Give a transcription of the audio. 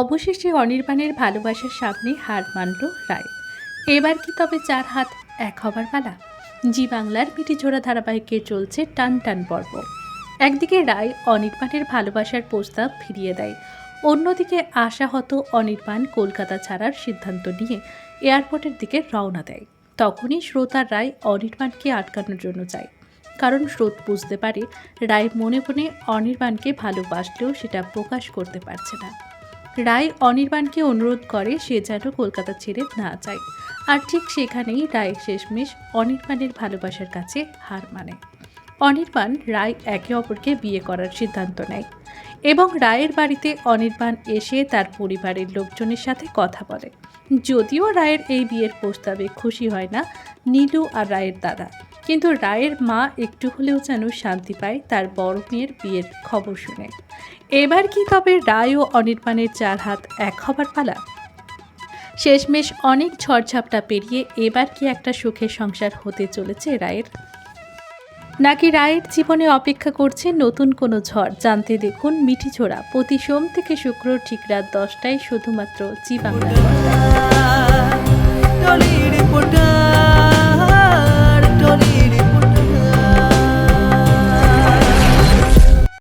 অবশেষে অনির্বাণের ভালোবাসার সামনে হার মানল রায়। এবার কি তবে চার হাত এক হবার পালা? জি বাংলার মিটিঝোড়া ধারাবাহিকে চলছে টান টান পর্ব। একদিকে রায় অনির্বাণের ভালোবাসার প্রস্তাব ফিরিয়ে দেয়, অন্যদিকে আশাহত অনির্বাণ কলকাতা ছাড়ার সিদ্ধান্ত নিয়ে এয়ারপোর্টের দিকে রওনা দেয়। তখনই শ্রোতার রায় অনির্বাণকে আটকানোর জন্য চায়। কারণ স্রোত বুঝতে পারে রায় মনে মনে অনির্বাণকে ভালোবাসলেও সেটা প্রকাশ করতে পারছে না। রায় অনির্বাণকে অনুরোধ করে সে যেন কলকাতা ছেড়ে না যায়। আর ঠিক সেখানেই রায় শেষমেশ অনির্বাণের ভালোবাসার কাছে হার মানে। অনির্বাণ রায় একে অপরকে বিয়ে করার সিদ্ধান্ত নেয় এবং রায়ের বাড়িতে অনির্বাণ এসে তার পরিবারের লোকজনের সাথে কথা বলে। যদিও রায়ের এই বিয়ের প্রস্তাবে খুশি হয় না নীলু আর রায়ের দাদা। কিন্তু রায়ের মা একটু হলেও যেন শান্তি পায় তার বড় মেয়ের বিয়ের খবর শুনে। এবার কি তবে রায় ও অনির্বাণের চার হাত এক হবার পালা? শেষমেশ অনেক ঝড়ঝাপটা পেরিয়ে এবার কি একটা সুখের সংসার হতে চলেছে রায়ের? নাকি রায়ের জীবনে অপেক্ষা করছে নতুন কোনো ঝড়? জানতে দেখুন মিঠি ছোড়া। প্রতি সোম থেকে শুক্র ঠিক রাত দশটায় শুধুমাত্র জি বাংলার পর্দায়।